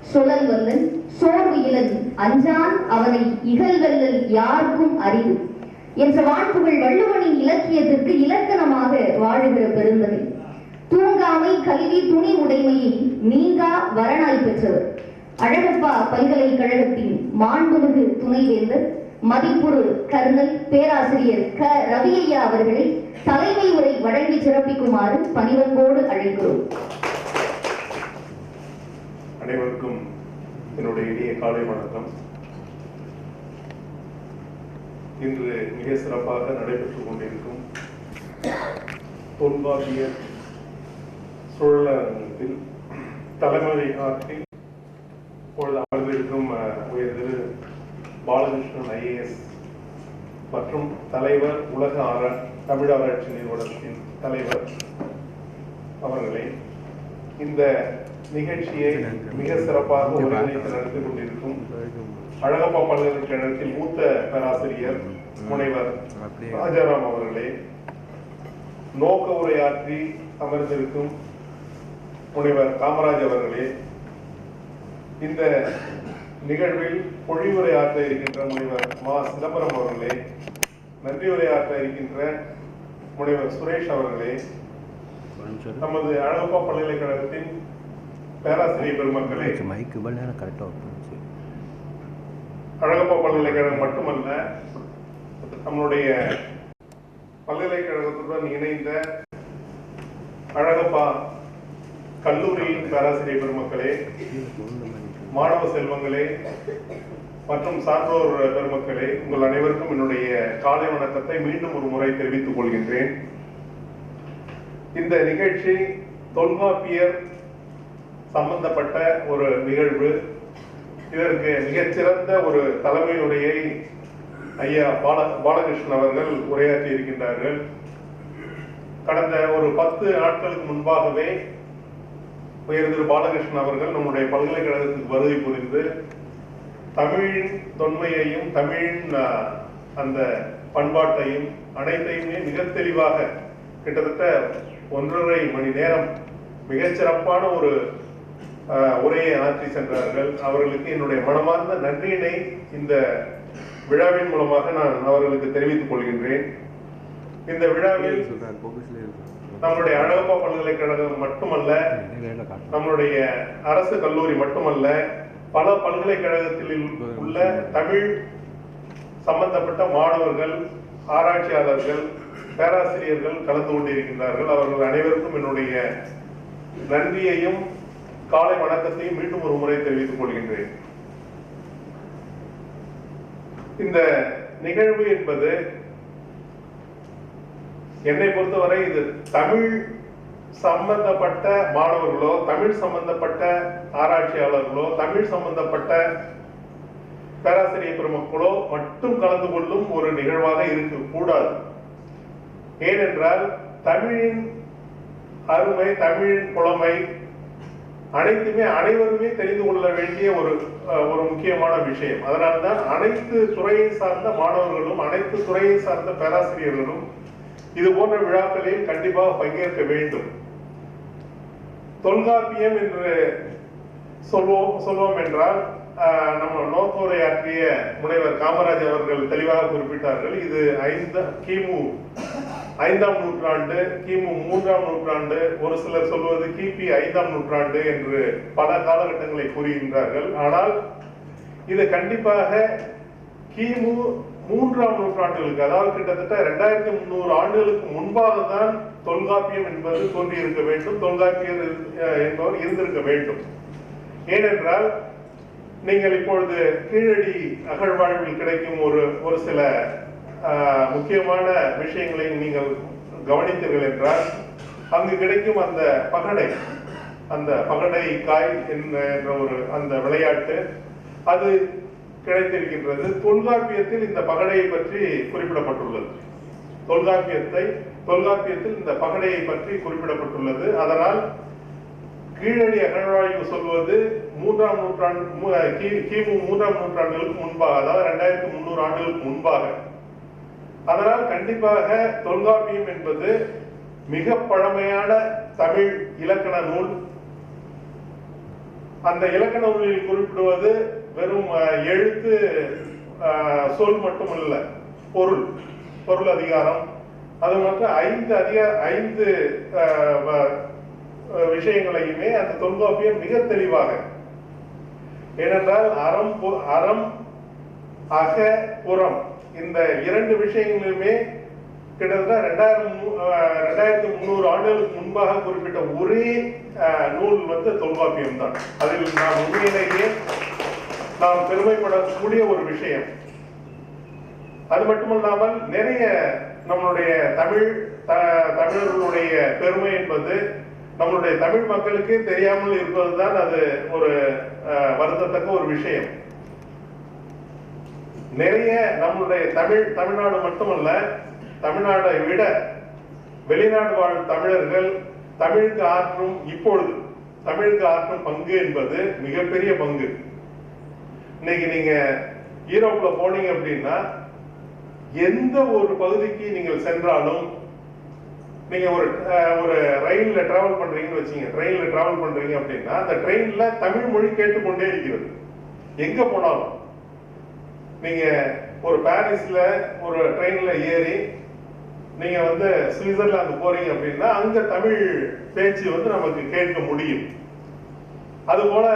சுழல் வல்லன் சோர்வு இலன் அஞ்சான் அவனை இகழ்வல்லல் யாருக்கும் அறிவு. என்ற வாழ்த்துகள் வள்ளுவனின் இலக்கியத்திற்கு இலக்கணமாக வாழுகிற பெருந்தகை. தூங்காமை கல்வி துணி உடைமையை நீங்கா வரனாய் பெற்றவர். அழகப்பா பல்கலைக்கழகத்தின் மாண்புமிகு துணைவேந்தர் மதிப்புறு கர்னல் பேராசிரியர் க. ரவியையா அவர்களை தலைமை உரை வழங்கி சிறப்பிக்குமாறு பணிவன்போடு அழைக்கிறோம். அனைவருக்கும் என்னுடைய இனிய காலை வணக்கம். இன்று மிக சிறப்பாக நடைபெற்றுக் கொண்டிருக்கும் தொல்காப்பிய சூழலகத்தில் தலைமுறை ஆற்றி இப்பொழுது அமர்ந்திருக்கும் அஹ், உயர் திரு பாலகிருஷ்ணன் ஐஏஎஸ் மற்றும் தலைவர் உலக ஆரா தமிழ் ஆராய்ச்சி நிறுவனத்தின் தலைவர் அவர்களை இந்த நிகழ்ச்சியை மிக சிறப்பாக ஒருங்கிணைத்து நடத்தி கொண்டிருக்கும் அழகப்பா பல்கலைக்கழகத்தில் மூத்த பேராசிரியர் முனைவர் ராஜாராம் அவர்களே நோக்க உரையாற்றி அமர்ந்திருக்கும் முனைவர் காமராஜ் அவர்களே இந்த நிகழ்வில் பொழிவுரை ஆற்ற இருக்கின்ற முனைவர் மா. சிதம்பரம் அவர்களே நன்றி உரையாற்ற இருக்கின்ற முனைவர் சுரேஷ் அவர்களே நமது அழகப்பா பல்கலைக்கழகத்தின் பேராசிரியர் பெருமக்களே மைக் இவ்வளோ நேரம் கரெக்டாக பண்ணுச்சு அழகப்பா பல்கலைக்கழகம் மட்டுமல்ல நம்மளுடைய பல்கலைக்கழகத்துடன் இணைந்த அழகப்பா கல்லூரி பேராசிரியர் பெருமக்களே மாணவ செல்வங்களே மற்றும் சான்றோர் பெருமக்களே உங்கள் அனைவருக்கும் என்னுடைய காலை வணக்கத்தை மீண்டும் ஒரு முறை தெரிவித்துக் கொள்கின்றேன். இந்த நிகழ்ச்சி தொல்காப்பியர் சம்பந்தப்பட்ட ஒரு நிகழ்வு. இதற்கு மிகச்சிறந்த ஒரு தலைமை உரையை ஐயா பால பாலகிருஷ்ணன் அவர்கள் உரையாற்றி இருக்கின்றார்கள். கடந்த ஒரு பத்து நாட்களுக்கு முன்பாகவே உயர் பாலகிருஷ்ணன் அவர்கள் நம்முடைய பல்கலைக்கழகத்துக்கு வருகை புரிந்து தமிழின் தொன்மையையும் தமிழின் அந்த பண்பாட்டையும் அனைத்தையுமே மிக தெளிவாக கிட்டத்தட்ட ஒன்றரை மணி நேரம் மிகச்சிறப்பான ஒரு உரையை ஆற்றி சென்றார்கள் அவர்களுக்கு என்னுடைய மனமார்ந்த நன்றியினை இந்த விழாவின் மூலமாக நான் அவர்களுக்கு தெரிவித்துக் கொள்கின்றேன். இந்த விழாவில் நம்முடைய அழகப்பா பல்கலைக்கழகம் மட்டுமல்ல நம்மளுடைய அரசு கல்லூரி மட்டுமல்ல பல பல்கலைக்கழகத்தில் உள்ள தமிழ் சம்பந்தப்பட்ட மாணவர்கள் ஆராய்ச்சியாளர்கள் பேராசிரியர்கள் கலந்து கொண்டிருக்கின்றார்கள். அவர்கள் அனைவருக்கும் என்னுடைய நன்றியையும் காலை வணக்கத்தையும் மீண்டும் ஒரு முறை தெரிவித்துக் கொள்கின்றேன். இந்த நிகழ்வு என்பது என்னை பொறுத்தவரை இது தமிழ் சம்பந்தப்பட்ட மாணவர்களோ தமிழ் சம்பந்தப்பட்ட ஆராய்ச்சியாளர்களோ தமிழ் சம்பந்தப்பட்ட பேராசிரியர் பெருமக்களோ மட்டும் கலந்து கொள்ளும் ஒரு நிகழ்வாக இருக்க கூடாது ஏனென்றால் தமிழின் அருமை தமிழின் புலமை அனைத்துமே அனைவருமே தெரிந்து கொள்ள வேண்டிய ஒரு ஒரு முக்கியமான விஷயம். அதனால்தான் அனைத்து துறையை சார்ந்த மாணவர்களும் அனைத்து துறையை சார்ந்த பேராசிரியர்களும் இது போன்ற விழாக்களில் கண்டிப்பாக பங்கேற்க வேண்டும். தொல்காப்பியம் என்று சொல்வோம் சொல்வோம் என்றால் ஆஹ், நம்ம நோக்கோரையாற்றிய முனைவர் காமராஜ் அவர்கள் தெளிவாக குறிப்பிட்டார்கள் இது ஐந்து கிமு ஐந்தாம் நூற்றாண்டு கிமு மூன்றாம் நூற்றாண்டு ஒரு சிலர் சொல்வது கிபி ஐந்தாம் நூற்றாண்டு என்று பல காலகட்டங்களை கூறுகின்றார்கள். ஆனால் இது கண்டிப்பாக கிமு மூன்றாம் நூற்றாண்டுகளுக்கு அதாவது கிட்டத்தட்ட ரெண்டாயிரத்தி முந்நூறு ஆண்டுகளுக்கு முன்பாக தான் தொல்காப்பியம் என்பது தோன்றியிருக்க வேண்டும் தொல்காப்பியர் என்பவர் இருந்திருக்க வேண்டும். ஏனென்றால் நீங்கள் இப்பொழுது கீழடி அகழ்வாழ்வில் கிடைக்கும் ஒரு ஒரு சில முக்கியமான விஷயங்களை நீங்கள் கவனித்தீர்கள் என்றால் அங்கு கிடைக்கும் அந்த பகடை அந்த பகடை காய் என்ற என்ற ஒரு அந்த விளையாட்டு அது கிடைத்திருக்கின்றது. தொல்காப்பியத்தில் இந்த பகடையை பற்றி குறிப்பிடப்பட்டுள்ளது. தொல்காப்பியத்தை தொல்காப்பியத்தில் இந்த பகடையை பற்றி குறிப்பிடப்பட்டுள்ளது. அதனால் கீழடி அகழ்வாய்வு சொல்வது மூன்றாம் நூற்றாண்டு கி- கிமு மூன்றாம் நூற்றாண்டுகளுக்கு முன்பாக அதாவது ரெண்டாயிரத்தி முந்நூறு ஆண்டுகளுக்கு முன்பாக அதனால் கண்டிப்பாக தொல்காப்பியம் என்பது மிக பழமையான தமிழ் இலக்கண நூல். அந்த இலக்கண நூலில் குறிப்பிடுவது வெறும் எழுத்து சொல் மட்டுமல்ல பொருள் பொருள் அதிகாரம். அது மட்டும் ஐந்து அதிகார ஐந்து வ- விஷயங்களையுமே அந்த தொல்காப்பியம் மிக தெளிவாக. ஏனென்றால் அறம் பொ- அறம் அக புறம் இந்த இரண்டு விஷயங்களுமே கிட்டத்தட்ட ரெண்டாயிரம் ரெண்டாயிரத்தி முந்நூறு ஆண்டுகளுக்கு முன்பாக குறிப்பிட்ட ஒரே நூல் வந்து தொல்காப்பியம் தான். அதில் நாம் உண்மையிலேயே நாம் பெருமைப்படக்கூடிய ஒரு விஷயம். அது மட்டுமல்லாமல் நிறைய நம்மளுடைய தமிழ் த- தமிழர்களுடைய பெருமை என்பது நம்மளுடைய தமிழ் மக்களுக்கு தெரியாமல் இருப்பதுதான் அது ஒரு அஹ், ஒரு விஷயம். நிறைய நம்மளுடைய தமிழ் தமிழ்நாடு மட்டுமல்ல தமிழ்நாடை விட வெளிநாடு வாழும் தமிழர்கள் தமிழுக்கு ஆற்றும் இப்பொழுது தமிழுக்கு ஆற்றும் பங்கு என்பது மிகப்பெரிய பங்கு. இன்னைக்கு நீங்க ஈரோப்ல போனீங்க அப்படின்னா எந்த ஒரு பகுதிக்கு நீங்கள் சென்றாலும் நீங்க ஒரு ஒரு ரயில்ல டிராவல் பண்றீங்கன்னு வச்சீங்க ட்ரெயின்ல டிராவல் பண்றீங்க அப்படின்னா அந்த ட்ரெயின்ல தமிழ் மொழி கேட்டுக்கொண்டே இருக்கிறது. எங்க போனாலும். நீங்க ஒரு பாரிஸ்ல ஒரு ட்ரெயின்ல ஏறி நீங்க வந்து சுவிட்சர்லாந்து போறீங்க அப்படின்னா அங்க தமிழ் பேச்சு வந்து நமக்கு கேட்க முடியும். அது போல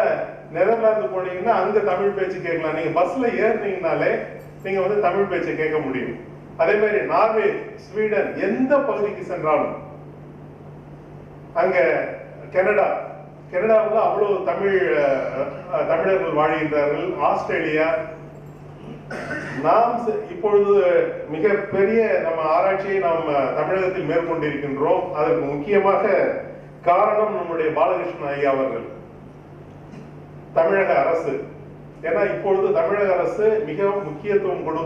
நெதர்லாந்து போனீங்கன்னா அங்க தமிழ் பேச்சு கேட்கலாம். நீங்க பஸ்ல ஏறினீங்கனாலே நீங்க வந்து தமிழ் பேச்சை கேட்க முடியும். அதே மாதிரி நார்வே ஸ்வீடன் எந்த பகுதிக்கு சென்றாலும் அங்க கனடா கனடாவில் அவ்வளவு தமிழ் அஹ், தமிழர்கள் வாழ்கின்றார்கள். ஆஸ்திரேலியா நாம் செ- இப்பொழுது மிக பெரிய நம்ம ஆராய்ச்சியை நாம் தமிழகத்தில் மேற்கொண்டிருக்கின்றோம். அதற்கு முக்கியமாக காரணம் நம்முடைய பாலகிருஷ்ணன் ஐயா அவர்கள். தமிழக அரசு. ஏன்னா இப்பொழுது தமிழக அரசு மிகவும் முக்கியத்துவம் கொடு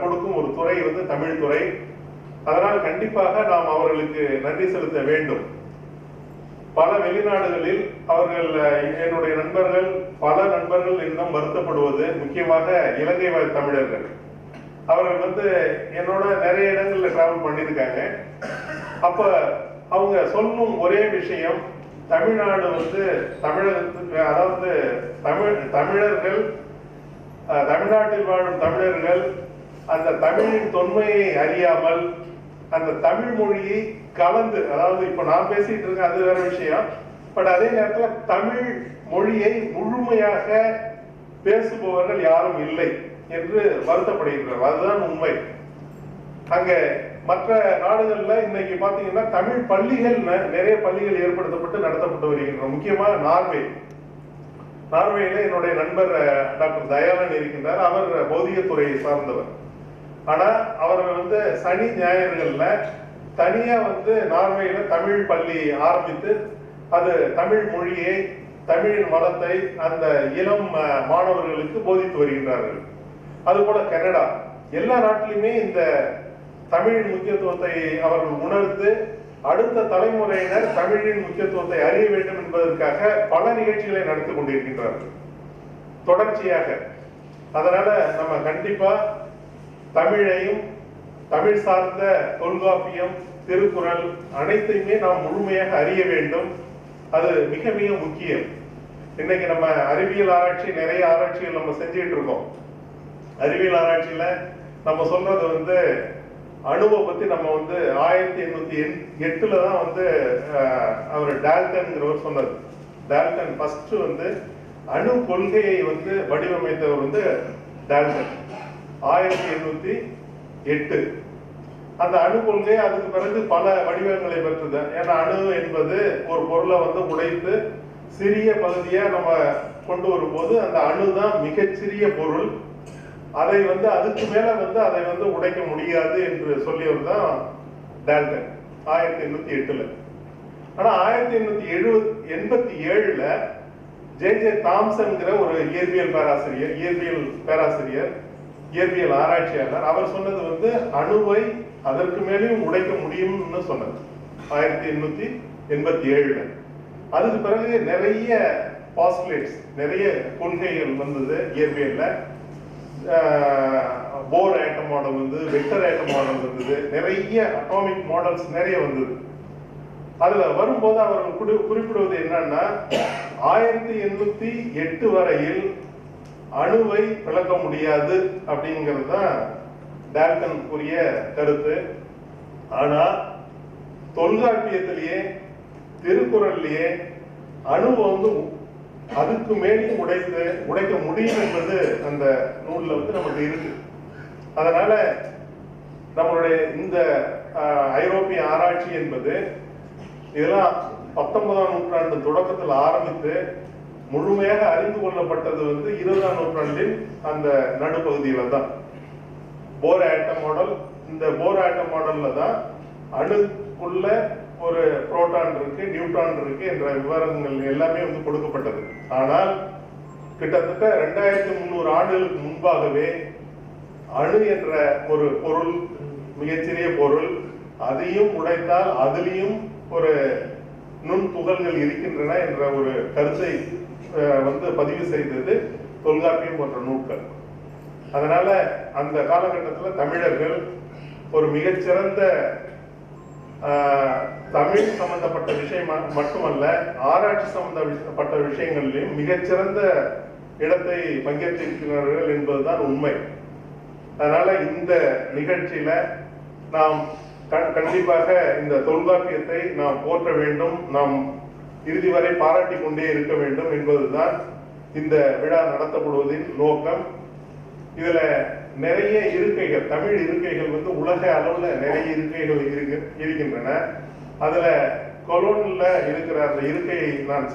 கொடுக்கும் ஒரு துறை வந்து தமிழ் துறை. அதனால் கண்டிப்பாக நாம் அவர்களுக்கு நன்றி செலுத்த வேண்டும். பல வெளிநாடுகளில் அவர்கள் என்னுடைய நண்பர்கள் பல நண்பர்கள் இன்னும் வருத்தப்படுவது முக்கியமாக இலங்கை வாழ் தமிழர்கள். அவர்கள் வந்து என்னோட நிறைய இடங்கள்ல டிராவல் பண்ணியிருக்காங்க. அப்ப அவங்க சொல்லும் ஒரே விஷயம் தமிழ்நாடு வந்து தமிழகத்துக்கு அதாவது தமிழ் தமிழர்கள் தமிழ்நாட்டில் வாழும் தமிழர்கள் அந்த தமிழின் தொன்மையை அறியாமல் அந்த தமிழ் மொழியை கலந்து அதாவது இப்ப நான் பேசிட்டு இருக்கேன் அது வேற விஷயம். பட் அதே நேரத்துல தமிழ் மொழியை முழுமையாக பேசுபவர்கள் யாரும் இல்லை என்று வருத்தப்படுகின்றனர். அதுதான் உண்மை. அங்க மற்ற நாடுகள்ல இன்னைக்கு பாத்தீங்கன்னா தமிழ் பள்ளிகள் நிறைய பள்ளிகள் ஏற்படுத்தப்பட்டு நடத்தப்பட்டு வருகின்றன. முக்கியமா நார்வே. நார்வேயில என்னுடைய நண்பர் டாக்டர் தயாளன் இருக்கின்றார். அவர் பௌதிக துறையை சார்ந்தவர். ஆனா அவர் வந்து சனி ஞாயிறுகள்ல தனியா வந்து நார்வேயில தமிழ் பள்ளி ஆரம்பித்து அது தமிழ் மொழியை தமிழின் வளத்தை அந்த இளம் மாணவர்களுக்கு போதித்து வருகின்றார்கள். அதுபோல கனடா. எல்லா நாட்டிலுமே இந்த தமிழின் முக்கியத்துவத்தை அவர்கள் உணர்ந்து அடுத்த தலைமுறையினர் தமிழின் முக்கியத்துவத்தை அறிய வேண்டும் என்பதற்காக பல நிகழ்ச்சிகளை நடத்தி கொண்டிருக்கின்றார்கள் தொடர்ச்சியாக. அதனால நம்ம கண்டிப்பா தமிழையும் தமிழ் சார்ந்த தொல்காப்பியம் திருக்குறள் அனைத்தையுமே நாம் முழுமையாக அறிய வேண்டும். அது மிக மிக முக்கியம். இன்னைக்கு நம்ம அறிவியல் ஆராய்ச்சி நிறைய ஆராய்ச்சிகள் நம்ம செஞ்சுட்டு இருக்கோம். அறிவியல் ஆராய்ச்சியில நம்ம சொல்றது வந்து அணுவை பத்தி நம்ம வந்து ஆயிரத்தி எண்ணூத்தி எட்டுல தான் வந்து அவர் டால்டன்ங்கிறவர் சொன்னது டால்டன் ஃபர்ஸ்ட் வந்து அணு கொள்கையை வந்து வடிவமைத்தவர் வந்து டால்டன். ஆயிரத்தி எண்ணூத்தி எட்டு. அந்த அணு கொள்கை அதுக்கு பிறகு பல வடிவங்களை பெற்றது ஏன்னா அணு என்பது ஒரு பொருளை வந்து உடைத்து சிறிய பகுதியா நம்ம கொண்டு வரும்போது அந்த அணு தான் மிகச்சிறிய பொருள். அதை வந்து அதுக்கு மேல வந்து அதை வந்து உடைக்க முடியாது என்று சொல்லியவர் தான் டால்டன் ஆயிரத்தி எண்ணூத்தி எட்டுல. ஆனா ஆயிரத்தி எண்ணூத்தி எழுபது எண்பத்தி ஏழுல ஜே ஜே தாம்சன்கிற ஒரு இயற்பியல் பேராசிரியர் இயற்பியல் பேராசிரியர் இயற்பியல் ஆராய்ச்சியாளர் அவர் சொன்னது வந்து அணுவை அதற்கு மேலேயும் உடைக்க முடியும்னு சொன்னது. ஆயிரத்தி எண்ணூத்தி எண்பத்தி ஏழுல. அதுக்கு பிறகு நிறைய பாஸ்லேட்ஸ் நிறைய கொள்கைகள் வந்தது இயற்பியல்ல. போர் ஆட்டம் மாடல் வந்து வெக்டர் ஆட்டம் மாடல் வந்தது நிறைய அட்டாமிக் மாடல்ஸ் நிறைய வந்தது. அதுல வரும்போது அவர்கள் குறிப்பிடுவது என்னன்னா ஆயிரத்தி எண்ணூத்தி எட்டு வரையில் அணுவை விளக்க முடியாது அப்படிங்கிறது தான் டால்டன் கூறிய கருத்து. ஆனா தொல்காப்பியத்திலேயே திருக்குறள்லயே அணுவை வந்து அதுக்கு மேலும் உடைத்து உடைக்க முடியும் என்பது அந்த நூல்ல வந்து நமக்கு இருக்கு. அதனால நம்மளுடைய இந்த ஆஹ், ஐரோப்பிய ஆராய்ச்சி என்பது இதெல்லாம் பத்தொன்பதாம் நூற்றாண்டு தொடக்கத்தில் ஆரம்பித்து முழுமையாக அறிந்து கொள்ளப்பட்டது வந்து இருபதாம் நூற்றாண்டின் அந்த நடுப்பகுதியில தான் போர் ஆட்டம் மாடல் இந்த போர் ஆட்டம் மாடல்ல தான் அணுக்குள்ள ஒரு புரோட்டான் இருக்கு நியூட்ரான் இருக்கு என்ற விவரங்கள் எல்லாமே வந்து கொடுக்கப்பட்டது. ஆனால் கிட்டத்தட்ட ரெண்டாயிரத்தி முந்நூறு ஆண்டுகளுக்கு முன்பாகவே அணு என்ற ஒரு பொருள் மிகச்சிறிய பொருள் அதையும் உடைத்தால் அதிலையும் ஒரு நுண் துகள்கள் இருக்கின்றன என்ற ஒரு கருத்தை வந்து பதிவு செய்தது தொல்காப்பியம் போன்ற நூல்கள். அதனால அந்த காலகட்டத்தில் தமிழர்கள் ஒரு மிகச்சிறந்த தமிழ் சம்பந்தப்பட்ட விஷயம் மட்டுமல்ல ஆராய்ச்சி சம்பந்தப்பட்ட விஷயங்களிலும் மிகச்சிறந்த இடத்தை பங்கேற்றிருக்கிறார்கள் என்பதுதான் உண்மை. அதனால இந்த நிகழ்ச்சியில நாம் கண்டிப்பாக இந்த தொல்காப்பியத்தை நாம் போற்ற வேண்டும் நாம் இறுதி வரை பாராட்டி கொண்டே இருக்க வேண்டும் என்பதுதான் இந்த விழா நடத்தப்படுவதின் நோக்கம். இதுல நிறைய இருக்கைகள் தமிழ் இருக்கைகள் வந்து உலக அளவில் நிறைய இருக்கைகள் இருக்கு- இருக்கின்றன. அதுல கொலோனில் இருக்கிற அந்த இருக்கையை நான்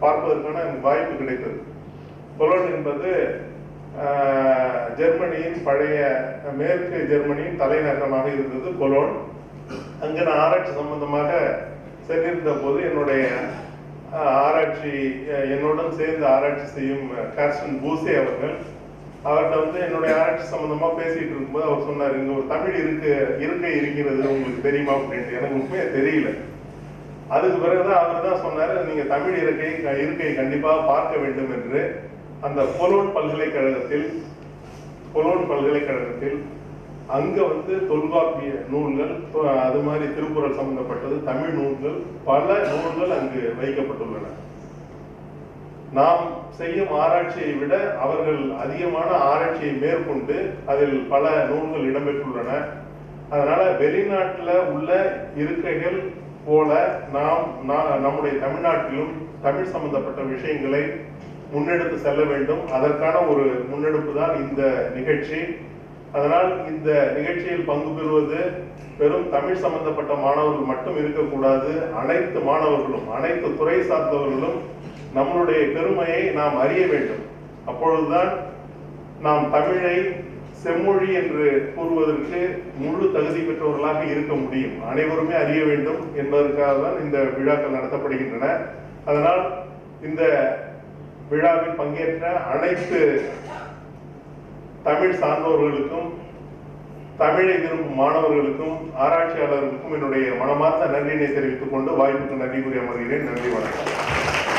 பார்ப்பதற்கான எனக்கு வாய்ப்பு கிடைத்தது. கொலோன் என்பது ஜெர்மனியின் பழைய மேற்கு ஜெர்மனியின் தலைநகரமாக இருந்தது கொலோன். அங்கு நான் ஆராய்ச்சி சம்பந்தமாக சென்றிருந்த போது என்னுடைய ஆராய்ச்சி என்னுடன் சேர்ந்து ஆராய்ச்சி செய்யும் கார்ஸ்டன் பூசே அவர்கள் அவர்கிட்ட வந்து என்னுடைய ஆராய்ச்சி சம்பந்தமா பேசிட்டு இருக்கும்போது அவர் சொன்னார் இங்க ஒரு தமிழ் இருக்கு இருக்கை இருக்கிறது உங்களுக்கு தெரியுமா? அப்படின்ட்டு. எனக்கு உண்மையா தெரியல. அதுக்கு பிறகுதான் அவர் தான் சொன்னாரு நீங்க தமிழ் இருக்கை இருக்கை கண்டிப்பாக பார்க்க வேண்டும் என்று. அந்த கொலோன் பல்கலைக்கழகத்தில் கொலோன் பல்கலைக்கழகத்தில் அங்க வந்து தொல்காப்பிய நூல்கள் அது மாதிரி திருக்குறள் சம்பந்தப்பட்டது தமிழ் நூல்கள் பல நூல்கள் அங்கு வைக்கப்பட்டுள்ளன. நாம் செய்யும் ஆராய்ச்சியை விட அவர்கள் அதிகமான ஆராய்ச்சியை மேற்கொண்டு அதில் பல நூல்கள் இடம்பெற்றுள்ளன. அதனால வெளிநாட்டில் உள்ள இருக்கைகள் போல நாம் நம்முடைய தமிழ்நாட்டிலும் தமிழ் சம்பந்தப்பட்ட விஷயங்களை முன்னெடுத்து செல்ல வேண்டும். அதற்கான ஒரு முன்னெடுப்பு தான் இந்த நிகழ்ச்சி. அதனால் இந்த நிகழ்ச்சியில் பங்கு பெறுவது வெறும் தமிழ் சம்பந்தப்பட்ட மாணவர்கள் மட்டும் இருக்கக்கூடாது. அனைத்து மாணவர்களும் அனைத்து துறை சார்ந்தவர்களும் நம்மளுடைய பெருமையை நாம் அறிய வேண்டும். அப்பொழுதுதான் நாம் தமிழை செம்மொழி என்று கூறுவதற்கு முழு தகுதி பெற்றவர்களாக இருக்க முடியும். அனைவருமே அறிய வேண்டும் என்பதற்காக தான் இந்த விழாக்கள் நடத்தப்படுகின்றன. அதனால் இந்த விழாவில் பங்கேற்ற அனைத்து தமிழ் சார்ந்தவர்களுக்கும் தமிழை விரும்பும் மாணவர்களுக்கும் ஆராய்ச்சியாளர்களுக்கும் என்னுடைய மனமார்ந்த நன்றியினை தெரிவித்துக் கொண்டு வாய்ப்புக்கு நன்றி கூறி அமர்கிறேன். நன்றி வணக்கம்.